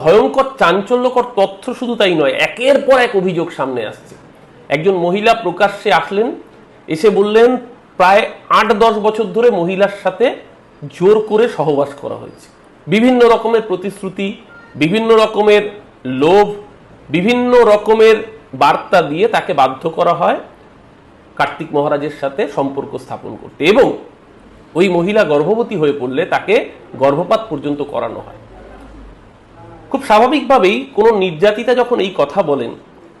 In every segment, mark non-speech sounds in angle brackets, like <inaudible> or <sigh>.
ভয়ঙ্কর চাঞ্চল্যকর তথ্য শুধু তাই নয়, একের পর এক অভিযোগ সামনে আসছে। একজন মহিলা প্রকাশ্যে আসলেন, এসে বললেন, প্রায় আট দশ বছর ধরে মহিলার সাথে জোর করে সহবাস করা হয়েছে। বিভিন্ন রকমের প্রতিশ্রুতি, বিভিন্ন রকমের লোভ, বিভিন্ন রকমের বার্তা দিয়ে তাকে বাধ্য করা হয় কার্তিক মহারাজের সাথে সম্পর্ক স্থাপন করতে এবং ওই মহিলা গর্ভবতী হয়ে পড়লে তাকে গর্ভপাত পর্যন্ত করানো হয়। খুব স্বাভাবিকভাবেই কোনো নির্যাতিতা যখন এই কথা বলেন,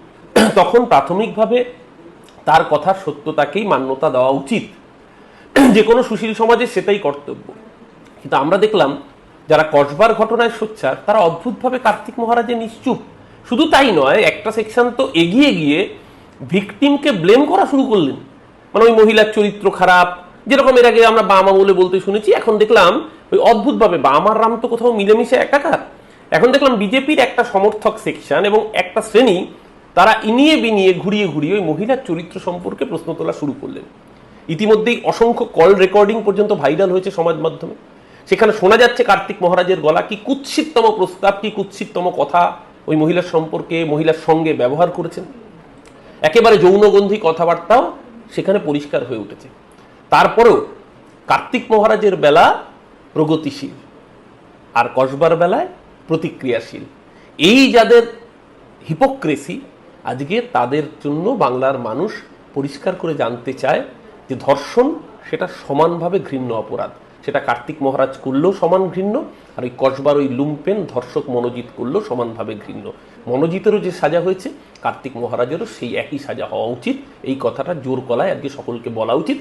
<clears throat> তখন প্রাথমিকভাবে তার কথার সত্যতাকেই মান্যতা দেওয়া উচিত। <clears throat> যে কোনো সুশীল সমাজে সেটাই কর্তব্য। কিন্তু আমরা দেখলাম, যারা কসবার ঘটনায় সোচ্চার, তারা অদ্ভুতভাবে কার্তিক মহারাজের নিশ্চুপ। শুধু তাই নয়, একটা সেকশন তো এগিয়ে গিয়ে ভিকটিমকে ব্লেম করা শুরু করলেন। মানে ওই মহিলার চরিত্র খারাপ, যেরকম এর আগে আমরা বামা বলে বলতে শুনেছি, এখন দেখলাম ওই অদ্ভুতভাবে বামার রাম তো কোথাও মিলেমিশে একাকার। এখন দেখলাম বিজেপির একটা সমর্থক সেকশন এবং একটা শ্রেণি, তারা ইনিয়ে বিনিয়ে ঘুরিয়ে ঘুরিয়ে ওই মহিলার চরিত্র সম্পর্কে প্রশ্ন তোলা শুরু করলেন। ইতিমধ্যেই অসংখ্য কল রেকর্ডিং পর্যন্ত ভাইরাল হয়েছে সমাজ মাধ্যমে। সেখানে শোনা যাচ্ছে কার্তিক মহারাজের গলা, কি কুৎসিততম প্রস্তাব, কি কুৎসিততম কথা ওই মহিলার সম্পর্কে, মহিলার সঙ্গে ব্যবহার করেছেন। একেবারে যৌনগন্ধি কথাবার্তাও সেখানে পরিষ্কার হয়ে উঠেছে। তারপরেও কার্তিক মহারাজের বেলা প্রগতিশীল। আর কসবার বেলায় প্রতিক্রিয়াশীল। এই যাদের হিপোক্রেসি আজকে তাদের জন্য বাংলার মানুষ পরিষ্কার করে জানতে চায় যে ধর্ষণ সেটা সমানভাবে ঘৃণ্য অপরাধ। সেটা কার্তিক মহারাজ করলেও সমান ঘৃণ্য, আর ওই কসবার ওই লুম্পেন ধর্ষক মনোজিৎ করলেও সমানভাবে ঘৃণ্য। মনোজিতেরও যে সাজা হয়েছে, কার্তিক মহারাজেরও সেই একই সাজা হওয়া উচিত। এই কথাটা জোর কলায় আজকে সকলকে বলা উচিত।